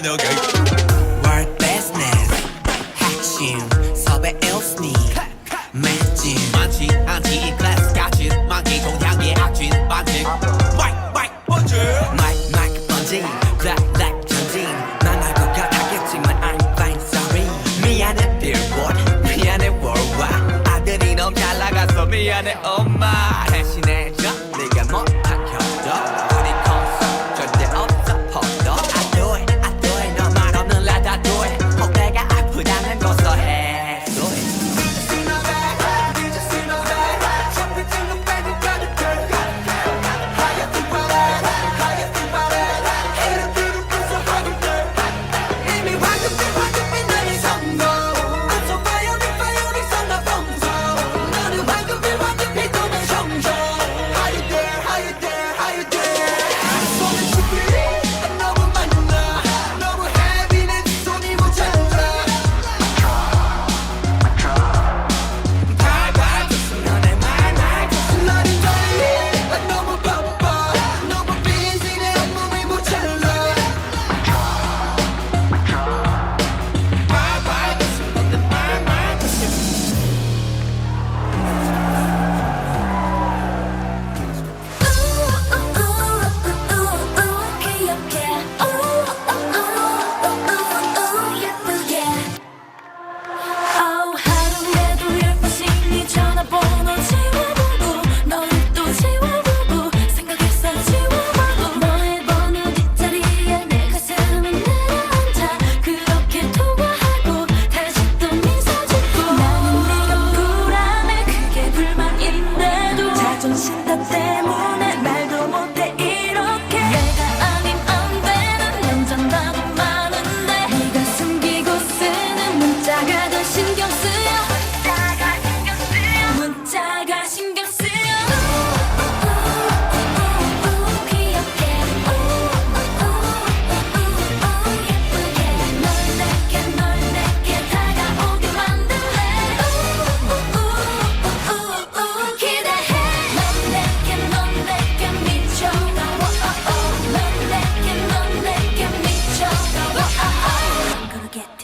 no, no, girl. Word business. Hatching. Sobe else need. Matching. Class. Catching. Monkey. Don't tell me. Mike. Mike. Bunchy. Mike. Mike. Bunchy. Black. Black. Jundin. Nana. I'm fine. Sorry. Me and a world. Why? I didn't know. Tell. Oh I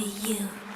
to you.